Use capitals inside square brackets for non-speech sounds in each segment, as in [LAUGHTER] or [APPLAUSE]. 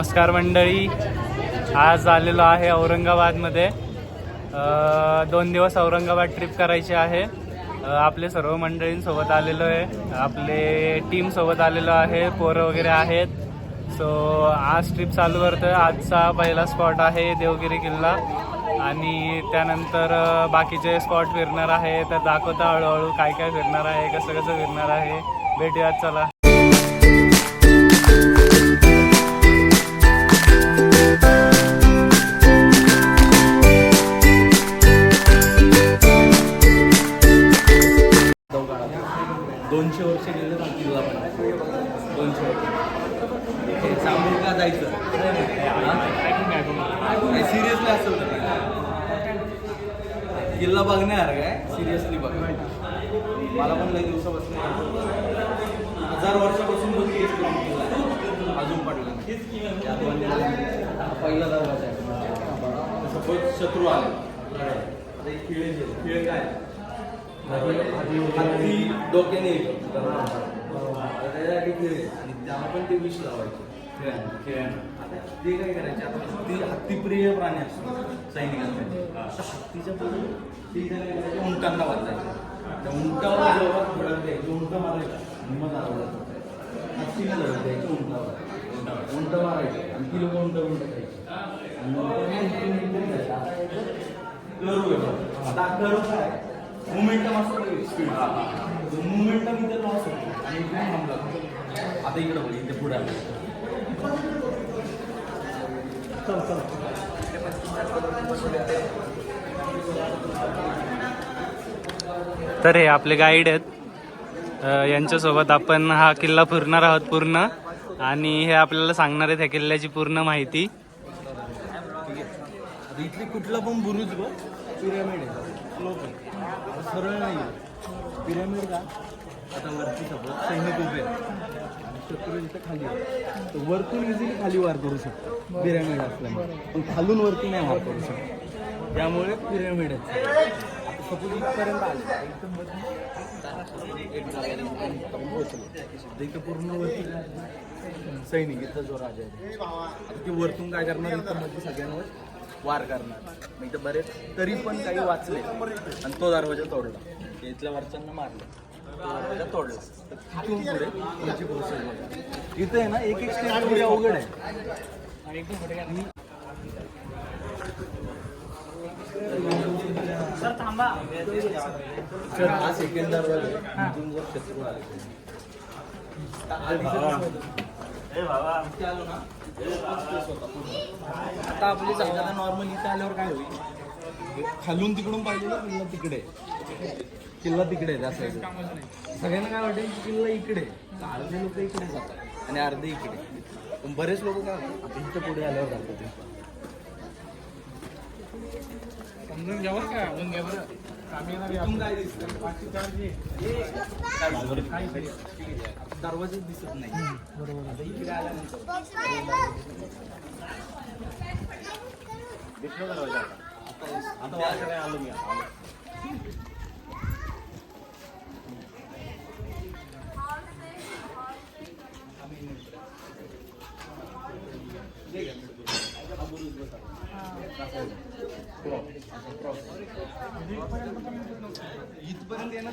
नमस्कार मंडळी. आज आलेलो आहे औरंगाबादमध्ये. दोन दिवस औरंगाबाद ट्रिप करायची आहे. आपले सर्व मंडळींसोबत आलेलो आहे. आपले टीमसोबत आलेलो आहे. पोरं वगैरे आहेत. सो आज ट्रिप चालू करतोय. आजचा पहिला स्पॉट आहे देवगिरी किल्ला. आणि त्यानंतर बाकीचे स्पॉट फिरणार आहे. तर दाखवता हळूहळू काय काय फिरणार आहे कसं कसं फिरणार आहे. भेटूयात चला. दोनशे वर्ष गेले ना किल्ला पण. दोनशे वर्ष. हे सांगून का जायचं? सिरियसली असेल तर किल्ला बघणार काय? सिरियसली बघ. मला पण लई दिवसापासून हजार वर्षापासून बघ तेच किल्ला. अजून पडला पहिला दरवाजा आहे. सपोज शत्रू आले. आता किळे खिळे काय? हत्ती डोक्याने आता त्याच्यासाठी खिळे. आणि त्याला पण ते विष लावायचे. आता ते काय करायचे? आता हत्ती हत्तीप्रिय प्राणी असतो सैनिकांसाठी. तर हत्तीच्या पुढे ते काय करायचे? उंटांना वाचायचे. त्या उंटावर जेव्हा थोडं द्यायचे उंट मारायचे. आणि मग आवडत हत्तीने धडक द्यायचे उंटावर. उंट मारायचे. आणि ती लोक उंट उंट खायचे. आता करू आहे मोमेंटम असतो स्पीड मोमेंटम इथे लॉस होतो आणि इकडे थांबला आता इकडे बघ इथे पुढे आलं तर हे आपले गाईड आहेत. यांच्यासोबत आपण हा किल्ला फिरणार आहोत पूर्ण. आणि हे आपल्याला सांगणार आहेत ह्या किल्ल्याची पूर्ण माहिती. इथली कुठला पण बुरुज पिरॅमिड आहे. सरळ नाही. पिरॅमिड का? आता वरती सपोज. सैनिक उभे आणि शत्रू इथं खाली तर वरतून इझिली खाली वार करू शकतो पिरॅमिड असल्यामुळे. पण खालून वरती नाही वार करू शकतो. त्यामुळे पिरॅमिड आहे सपोज इथपर्यंत आले. एकदम पोहोचलो इथं पूर्ण वरती. सैनिक इथं जो राजा आहे. ते वरतून काय करणार? इथं मध्ये सगळ्यांवर. वार करणार. मग इथं बरेच तरी पण काही वाचले. आणि तो दरवाजा तोडला. इथल्या वरच्यांना मारलं. तो दरवाजा तोडला. तर तिथून पुढे पुढची प्रोसेस बघा इथं आहे ना एक एक स्टेप थोडी अवघड आहे. सर हा सेकंड दरवाजा जर शत्रू आले. आता आपली जागा नॉर्मल इथे आल्यावर काय होईल खालून तिकडून पाहिजे ना किल्ला तिकडे. किल्ला तिकडे आहे त्या साईडला सगळ्यांना काय वाटेल की किल्ला इकडे अर्धे लोक इकडे जातात आणि अर्धे इकडे पण बरेच लोक काय होतात आता इथं पुढे आल्यावर जातात ते. समजून घ्या बरं का समजून घ्या बरं इथून काय? काय दिसतं? दरवाजे दिसत नाही आता इकडे आल्यानंतर आता आलो मी.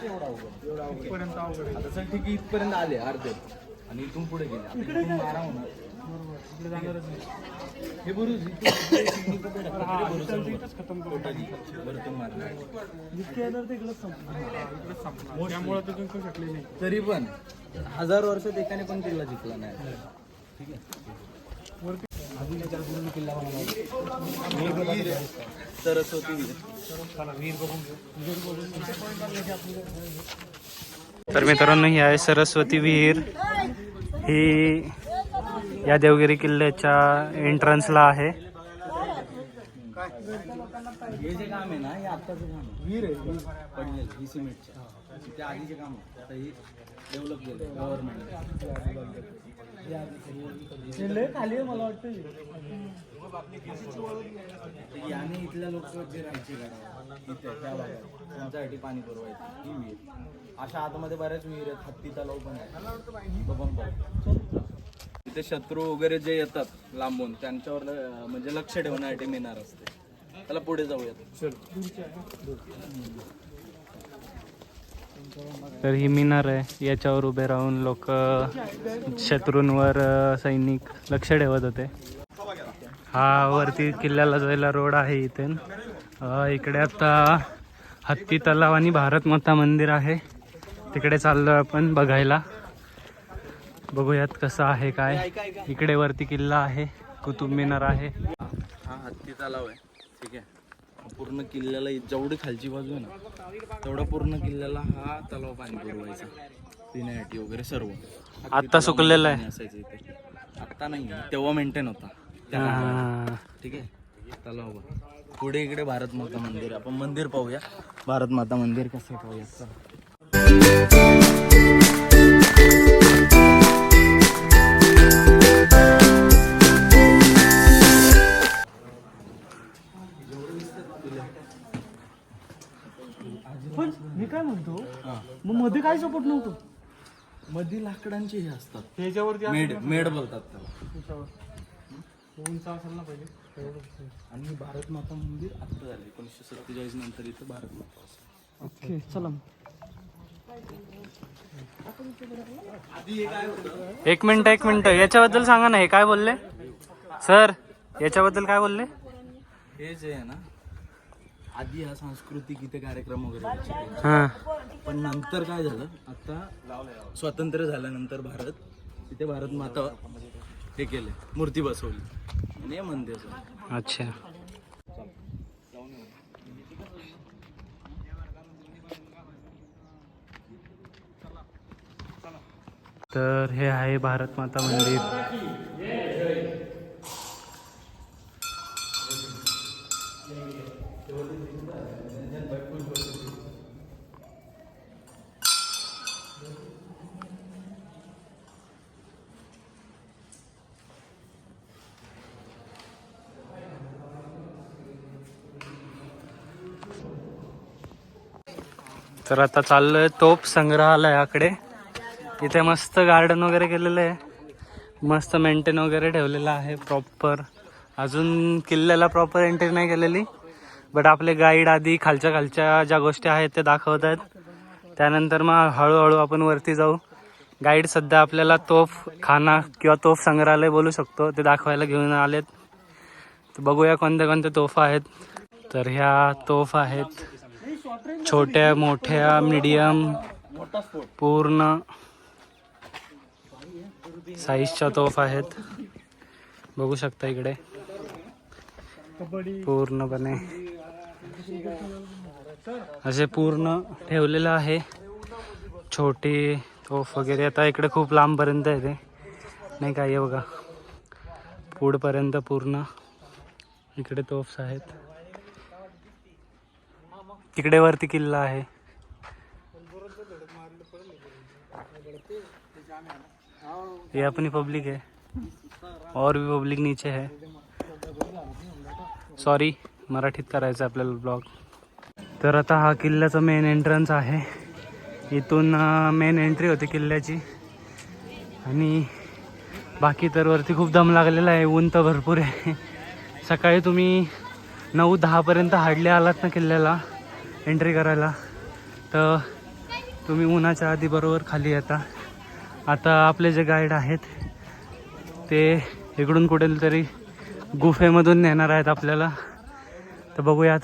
एवढा अवघड. अवघड. आता ठीक आहे इथपर्यंत आले अर्धे. आणि इथून पुढे गेले. आता इथून मारा होणार हे बुरुज पुढे सिडनीचं पेड आहे. तरी पण हजार वर्षात एकाने पण किल्ला जिंकला नाही. ठीक आहे. आहे. सरस्वती तर मित्रांनो ही आहे सरस्वती विहीर. ही या देवगिरी किल्ल्याच्या एंट्रन्सला आहे. हे जे काम आहे ना हे आत्ताचं काम आहे. वीर आहे वीर पडलेलं ही सिमेंटचे ते आधीचे काम आहे. आता हे डेव्हलप केलं गव्हर्नमेंट खाली मला वाटतं. याने इथल्या लोक जे राहायचे त्या भागात त्यांच्यासाठी पाणी पुरवायचं. ही विहीर. अशा आतमध्ये बऱ्याच विहीर आहेत. हत्ती तलाव पण आहे इथे शत्रू वगैरे जे येतात लांबून त्यांच्यावर म्हणजे लक्ष ठेवण्यासाठी मिनार असते. त्याला पुढे जाऊयात. तर ही मिनार आहे. याच्यावर उभे राहून लोक शत्रूंवर सैनिक लक्ष ठेवत होते. हा वरती किल्ल्याला जायला रोड आहे इथे. इकडे आता हत्ती तलाव आणि भारत माता मंदिर आहे. तिकडे चाललो आपण बघायला. बघूयात कसं आहे काय. इकडे वरती किल्ला आहे. कुतुब मिनार आहे. हा हत्ती तलाव आहे. ठीक आहे. पूर्ण किल्ल्याला जेवढी खालची बाजू आहे ना तेवढा पूर्ण किल्ल्याला हा तलाव पाणी पुरवायचा पिण्यासाठी वगैरे सर्व आत्ता सुकलेला आहे असायचं इथे आत्ता नाही तेव्हा मेंटेन होता त्या काळात. हा. ठीक आहे तलाव. पुढे इकडे भारत माता मंदिर आहे. आपण मंदिर पाहूया भारत माता मंदिर कसं आहे पाहूया चला. काय सपोर्ट नव्हतं. मध्ये लाकडांचे हे असतात. त्याच्यावरती मेड मेड बोलतात त्याला. उंच असेल ना पहिले. आणि भारत माता मंदिर आता झालं एकोणीसशे सत्तेचाळीस नंतर इथं भारत माता असते ओके चला. एक मिनिट एक मिनिट. याच्याबद्दल सांगा ना हे काय बोलले? सर याच्याबद्दल काय बोलले? हे जे आहे ना आधी हा सांस्कृतिक इथे कार्यक्रम वगैरे व्हायचे. हा. पण नंतर काय झालं? आता स्वातंत्र्य झाल्यानंतर भारत तिथे भारत माता हे केले. मूर्ती बसवली. आणि हे मंदिर झालं. अच्छा. तर हे आहे भारत माता मंदिर. तर आता चाललोय तोप संग्रहालयाकडे. इथे मस्त गार्डन वगैरे केलेलं आहे. मस्त मेंटेन वगैरे ठेवलेलं आहे प्रॉपर अजून किल्ल्याला प्रॉपर एंट्री नाही केलेली. बट आपले गाईड आधी खालच्या खालच्या ज्या गोष्टी आहेत ते दाखवत आहेत. त्यानंतर मग हळूहळू आपण वरती जाऊ. गाईड सध्या आपल्याला तोफ खाना किंवा तोफ संग्रहालय बोलू शकतो. ते दाखवायला घेऊन आलेत. तर बघूया कोणत्या कोणत्या तोफा आहेत. तर ह्या तोफ आहेत. छोट्या मोठ्या मीडियम पूर्ण साईजच्या तोफ आहेत. बघू शकता इकडे. पूर्णपणे. असे पूर्ण ठेवलेलं आहे. छोटे तोफ वगैरे. आता इकडे खूप लांबपर्यंत आहे ते. नाही काय आहे बघा. पुढपर्यंत पूर्ण. इकडे तोफ्स आहेत. तिकडे वरती किल्ला आहे. ये अपनी पब्लिक है और भी पब्लिक नीचे है सॉरी मराठीत करायचं आहे आपल्याला ब्लॉग तर आता हा किल्ल्याचा मेन एंट्रन्स आहे. इथून मेन एंट्री होती किल्ल्याची. आणि बाकी तर वरती खूप दम लागलेला आहे. ऊन तर भरपूर आहे. सकाळी तुम्ही नऊ दहापर्यंत हाडले आलात ना किल्ल्याला एंट्री करायला. तर तुम्ही उन्हाच्या आधी बरोबर खाली येता. आता आपले जे गाईड आहेत ते इकडून कुठेतरी गुफेमधून नेणार आहेत आपल्याला. तर बघूयात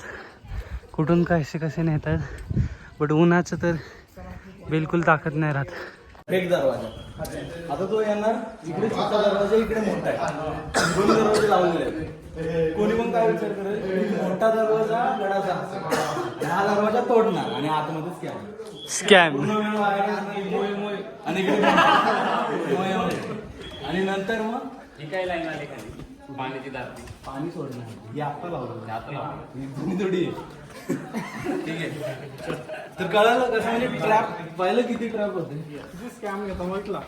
कुठून कसे कसे नेत आहेत बट उन्हाचं तर बिलकुल ताकद नाही राहत. एक दरवाजा. आता तो येणार इकडे छोटा दरवाजा इकडे मोठा आहे. दोन दरवाजे लावलेले आहेत. कोणी पण काय विचार करेल मोठा दरवाजा गडाचा हा दरवाजा तोडणार आणि आतमध्येच काय स्कॅम पूर्ण वेळ वाया घालणार, मोय, मोय. आणि इकडे पण मोय, मोय. आणि नंतर मग पाणी सोडणार हे आता लावलं. ही जुनी थोडी आहे. ठीक आहे. तर कळालं कसं म्हणजे ट्रॅप पाहिलं किती ट्रॅप होते? स्कॅम घेतो म्हटला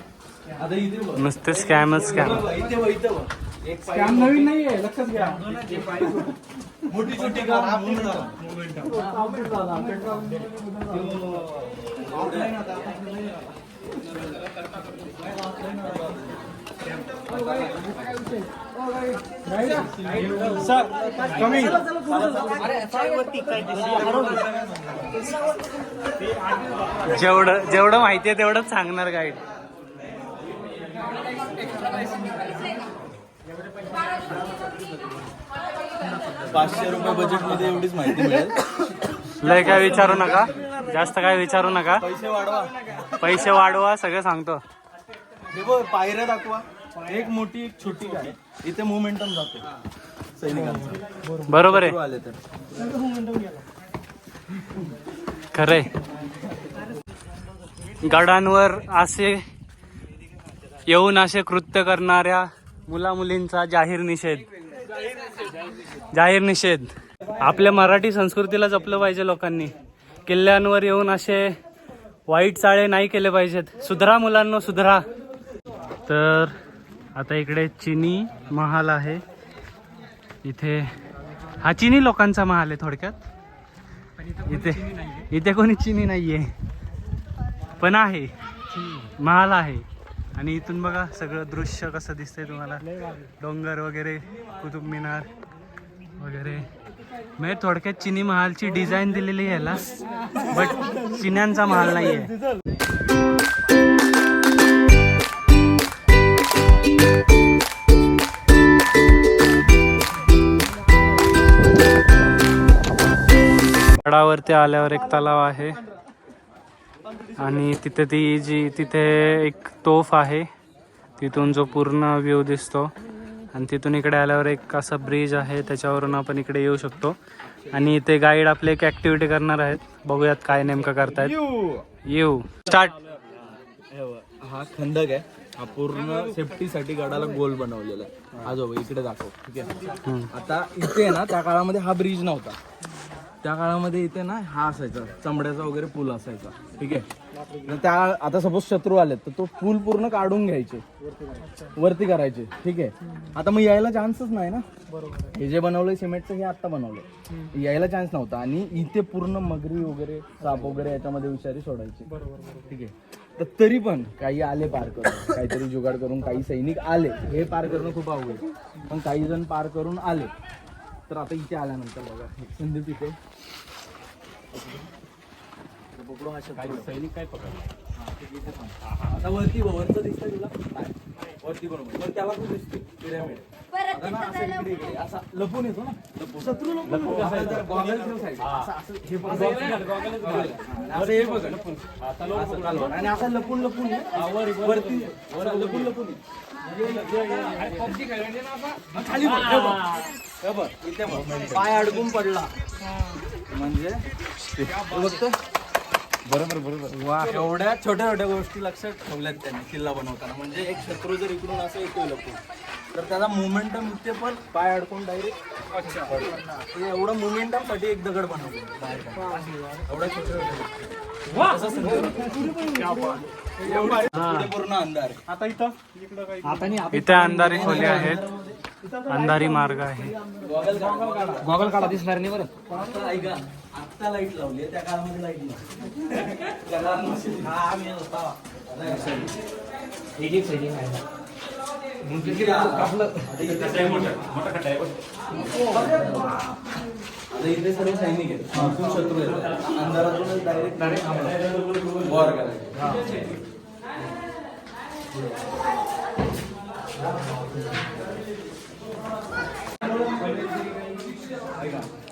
आता इथे बघ. नुसते स्कॅमच स्कॅम इथे बघ इथे बघ. एक स्कॅम नवीन नाहीये लक्षात घ्या. मोठी. छोटी का? Update झाला. ऑफलाईन आता जेवढं जेवढं माहिती आहे तेवढंच सांगणार गाईड पाचशे रुपये बजेटमध्ये एवढीच माहिती मिळेल. लय काय विचारू नका. जास्त काय विचारू नका. पैसे वाढवा. पैसे वाढवा सगळं सांगतो. पायऱ्या दाखवा. एक मोठी एक छोटी काय इथे मोमेंटम जातो सैनिकांचा. बरोबर आहे. शत्रू आले तर. खरंय. गडांवर असे येऊन असे कृत्य करणाऱ्या मुला मुलींचा जाहीर निषेध. जाहीर निषेध. आपल्या मराठी संस्कृतीला जपलं पाहिजे लोकांनी. किल्ल्यांवर येऊन असे वाईट चाळे नाही केले पाहिजेत. सुधरा मुलांना सुधरा. तर आता इकडे चिनी महाल आहे. इथे हा चिनी लोकांचा महाल आहे थोडक्यात. इथे इथे कोणी चिनी नाहीये. पण आहे. महाल आहे. आणि इथून बघा सगळं दृश्य कसं दिसतंय तुम्हाला. डोंगर वगैरे कुतुब मिनार वगैरे. म्हणजे थोडक्यात चिनी महालची डिझाईन दिलेली आहे याला. बट चिन्यांचा महाल नाहीये. गडावरती आल्यावर एक तलाव आहे. आणि तिथे ती जी तिथे एक तोफ आहे. तिथून जो पूर्ण व्ह्यू दिसतो. आणि तिथून इकडे आल्यावर एक असा ब्रिज आहे. त्याच्यावरून आपण इकडे येऊ शकतो. आणि इथे गाईड आपले एक ऍक्टिव्हिटी करणार आहेत. बघूयात काय नेमकं करतायत. येऊ. स्टार्ट हे खंडक आहे. हा पूर्ण सेफ्टीसाठी गडाला गोल बनवलेला आहे. जो बघ, इकडे दाखव. ठीक आहे? आता इथे ना त्या काळामध्ये हा ब्रिज नव्हता. त्या काळामध्ये इथे ना हा असायचा चमड्याचा वगैरे पूल असायचा ठीक आहे? त्या आता सपोज शत्रू आले तर तो पूल पूर्ण काढून घ्यायचे वरती करायचे ठीक आहे? आता मग यायला चान्सच नाही ना? हे जे बनवलंय सिमेंटचं हे आता बनवलंय. यायला चान्स नव्हता आणि इथे पूर्ण मगरी वगैरे साप वगैरे याच्यामध्ये विषारी सोडायचे ठीक आहे? तर तरी पण काही आले पार करून काहीतरी जुगाड करून काही सैनिक आले हे पार करणं खूप अवघड आहे. पण काही जण पार करून आले. तर आता इथे आल्यानंतर बघा. संदीप इथे पकडू हा शत्रू. आता वरती वरचं दिसतंय तुला? नाही. वरती बरोबर. पण त्याला तू दिसते पिरॅमिड. आता ना असं इकडे इकडे. असा लपून येतो ना. लपून. शत्रू लपून. गॉगल. असं असं हे हे बघ. आणि असं लपून लपून. वरती लपून लपून पाय अडकून पडला. म्हणजे? बरोबर बरोबर. वा एवढ्या छोट्या छोट्या गोष्टी लक्षात ठेवल्यात त्यांनी किल्ला बनवताना. म्हणजे एक शत्रू जर इकडून असं येतोय लपून तर त्याचा मोमेंटम इथे पण पाय अडकून डायरेक्ट अच्छा. एवढं मोमेंटमसाठी एक दगड बनवतो. बाहेर संदर्भ. एवढं पुढे पूर्ण अंधार आहे. आता इथं? इकडं काही इथे अंधारी खोली आहेत. अंधारी मार्ग आहे. गॉगल काढा. दिसणार नाही बरं. आता ऐका आता लाइट लावली आहे, त्या काळामध्ये लाइट नव्हती [LAUGHS] त्या काळात नसेल. हा, आम्ही होता. आता इथे सर्व सैनिक आहेत शत्रू आहेत अंधारातूनच डायरेक्ट डायरेक्ट वॉर करायचे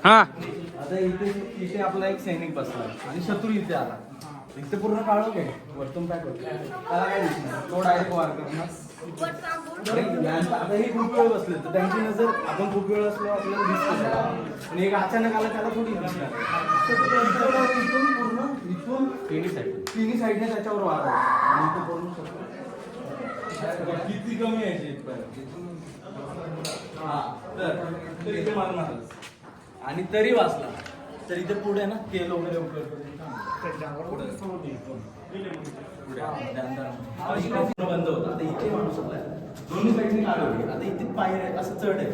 हा. आता इथे इथे आपला एक सैनिक बसला आणि शत्रू इथे आला. इथे पूर्ण काळो काय वरतून काय करतो त्याला काय दिसणार? तो डायरेक्ट वार करणार. आता हे खूप वेळ बसले. तर त्यांची नजर आपण खूप वेळ असलो आपल्याला दिसतो आणि एक अचानक आला त्याला थोडी दिसणार. इथून पूर्ण इथून तिन्ही साईड तिन्ही साईडने त्याच्यावर वार आणि इथे पूर्ण शत्रू किती कमी आहे हा तर इथे मारणारच आणि तरी वाचला. तर इथे पुढे ना केल वगैरे उकळतो बंद होतं आता इथे माणूस आलाय. दोन्ही साईडने होती. आता इथे पायऱ्या आहेत, असं चढ आहे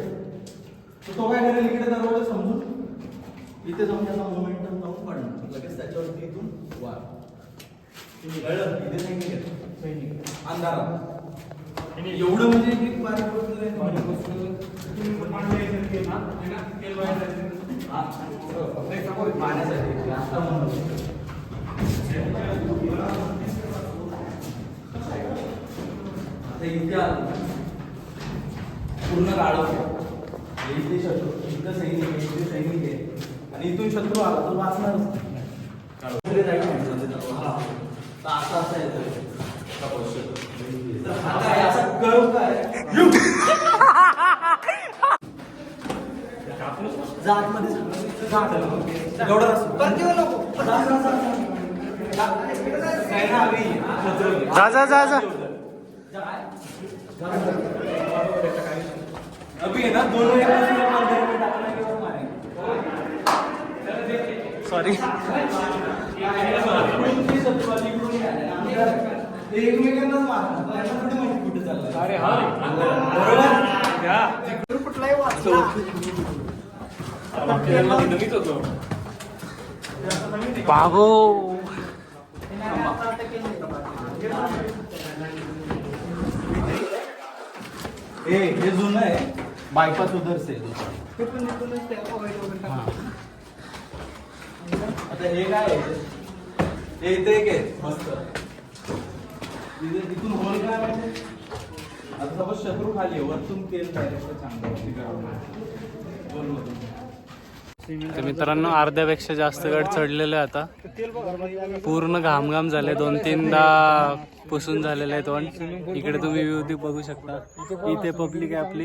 तर तो काय करेल इकडे दरवाजा समजून इथे जाऊन त्याचा मोमेंटम जाऊन पडणार लगेच त्याच्यावरती इथून वार कळलं? इथे सैनिक. सैनिक. अंधारात एवढं म्हणजे की बारीक आहे. हा, पाहण्यासाठी. आता म्हणून. आता इथे आलो. पूर्ण काढव इथे शत्रू इथं सैनिक आहे इथे सैनिक आहे. आणि इथून शत्रू आला तो वाचणारच असं असं. तर. हा काय? असा. कळव काय जा आतमध्ये जा. जा. जा, अभि आहे ना दोन एक. सॉरी ते आले, इकडून हे आले. आम्ही काय करणार? ते एकमेकांनाच मारणार. थोडी माहिती कुठे चाललंय. अरे हा बरोबर? नवीच होतो बाबो हे हे जुनं आहे. बायपास उधर से हा. आता हे काय आहे? हे इथे एक आहे. मस्त. इथे होल काय माहिती? आता सपोज शत्रू खाली आहे. वरतून तेल डायरेक्ट चांगलं तर मित्रांनो अर्ध्यापेक्षा जास्त गड चढलेले आहे आता. पूर्ण घामघाम झाले. दोन तीनदा पुसून झालेले आहेत पण इकडे तुम्ही व्यू बघू शकता. इथे पब्लिक आहे आपली.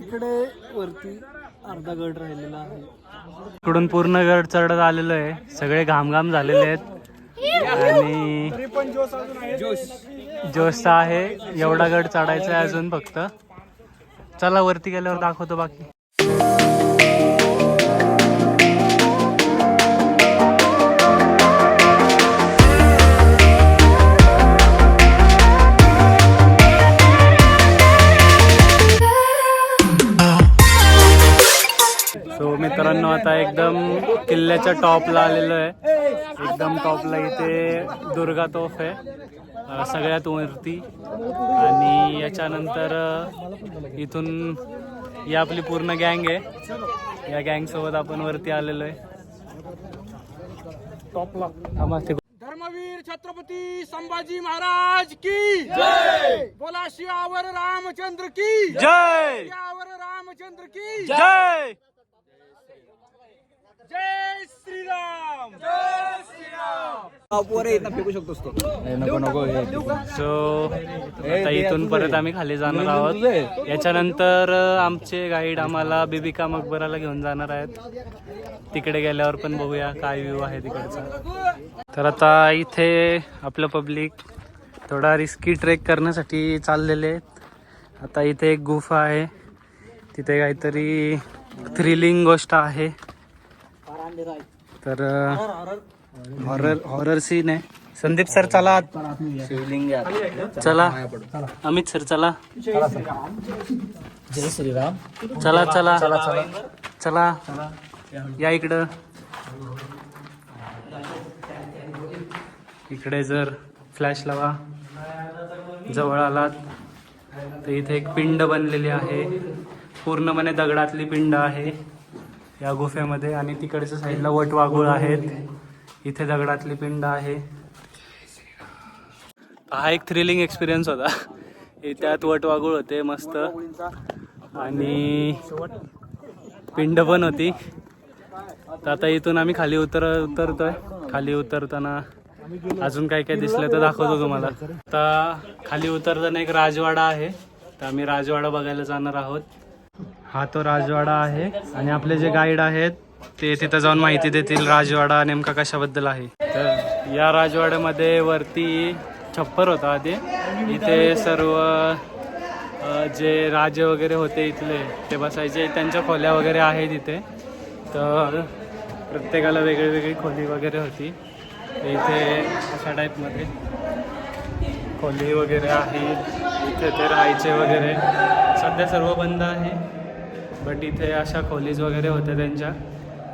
इकडे वरती अर्धा गड राहिलेला आहे. इकडून पूर्ण गड चढत आलेलो आहे. सगळे घामघाम झालेले आहेत. आणि आहे जोश आहे. एवढा गड चढायचा आहे अजून फक्त. चला वरती गेल्यावर दाखवतो बाकी. मित्रांनो आता एकदम किल्ल्याच्या टॉपला आलेलो आहे. एकदम टॉपला इथे दुर्गा तोफ आहे सगळ्यात वरती. आणि याच्यानंतर इथून ही आपली पूर्ण गँग आहे. या गँग सोबत आपण वरती आलेलो आहे. टॉपला. धर्मवीर छत्रपती संभाजी महाराज की जय! बोला शियावर रामचंद्र की जय! शियावर रामचंद्र की जय! जय श्रीराम! जय श्रीराम नको नको सो आता इथून परत आम्ही खाली जाणार आहोत. याच्यानंतर आमचे गाईड आम्हाला बिबिका मकबराला घेऊन जाणार आहेत. तिकडे गेल्यावर पण बघूया काय व्ह्यू आहे तिकडचा. तर आता इथे आपलं पब्लिक थोडा रिस्की ट्रेक करण्यासाठी चाललेले आहेत. आता इथे एक गुफा आहे. तिथे काहीतरी थ्रिलिंग गोष्ट आहे. तर हॉरर हॉरर. सीन आहे. संदीप सर चला. आत. शिवलिंग चला. अमित सर चला. जय श्रीराम. चला चला. चला या इकडं. इकडे जर फ्लॅश लावा. जवळ आलात. तर इथे एक पिंड बनलेली आहे. पूर्णपणे दगडातली पिंड आहे. या गुफेमध्ये आणि तिकडच्या साईडला वटवाघूळ आहेत. इथे दगडातली पिंड आहे. हा एक थ्रिलिंग एक्सपिरियन्स होता. त्यात वटवाघूळ होते मस्त. आणि पिंड पण होती. तर आता इथून आम्ही खाली उतर उतरतोय. खाली उतरताना अजून काय काय दिसलं तर दाखवतो तुम्हाला. तर खाली उतरताना एक राजवाडा आहे. तर आम्ही राजवाडा बघायला जाणार आहोत. हा तो राजवाडा आहे आणि आपले जे गाईड आहेत ते तिथं जाऊन माहिती देतील राजवाडा नेमका कशाबद्दल आहे. तर या राजवाड्यामध्ये वरती छप्पर होता आधी. इथे सर्व जे राजे वगैरे होते इथले ते बसायचे. त्यांच्या खोल्या वगैरे आहेत इथे. तर प्रत्येकाला वेगळी वेगळी खोली वगैरे होती. इथे अशा टाईपमध्ये खोली वगैरे आहे इथे ते राहायचे वगैरे. सध्या सर्व बंद आहे. बट इथे अशा खोलीज वगैरे होत्या त्यांच्या.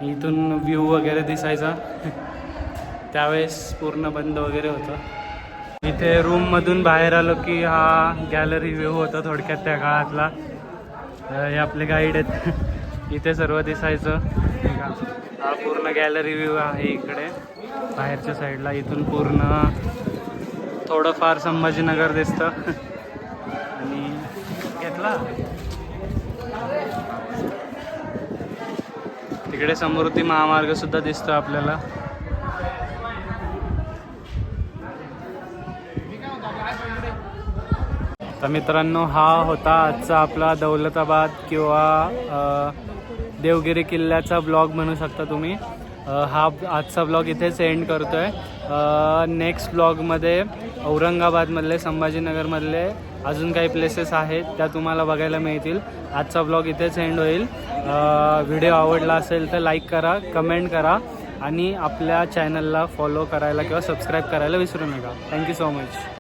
इथून व्ह्यू वगैरे दिसायचा. [LAUGHS] त्यावेळेस पूर्ण बंद वगैरे होतं. इथे रूममधून बाहेर आलो की हा गॅलरी व्ह्यू होता थोडक्यात त्या काळातला. हे आपले गाईड आहेत. [LAUGHS] इथे सर्व दिसायचं. हे का? हा पूर्ण गॅलरी व्ह्यू आहे इकडे. बाहेरच्या साईडला इथून पूर्ण थोडंफार संभाजीनगर दिसतं. [LAUGHS] आणि घेतला. इकडे समृद्धी महामार्ग सुद्धा दिसतो आपल्याला. तर मित्रांनो हा होता आजचा आपला दौलताबाद किंवा देवगिरी किल्ल्याचा ब्लॉग म्हणू शकता तुम्ही. हा आजचा ब्लॉग इथेच एंड करतो आहे नेक्स्ट ब्लॉगमध्ये औरंगाबादमधले संभाजीनगरमधले अजून काही प्लेसेस आहेत त्या तुम्हाला बघायला मिळतील. आजचा ब्लॉग इथेच एंड होईल. व्हिडिओ आवडला असेल तर लाईक करा कमेंट करा आणि आपल्या चॅनलला फॉलो करायला किंवा सबस्क्राईब करायला विसरू नका. Thank you so much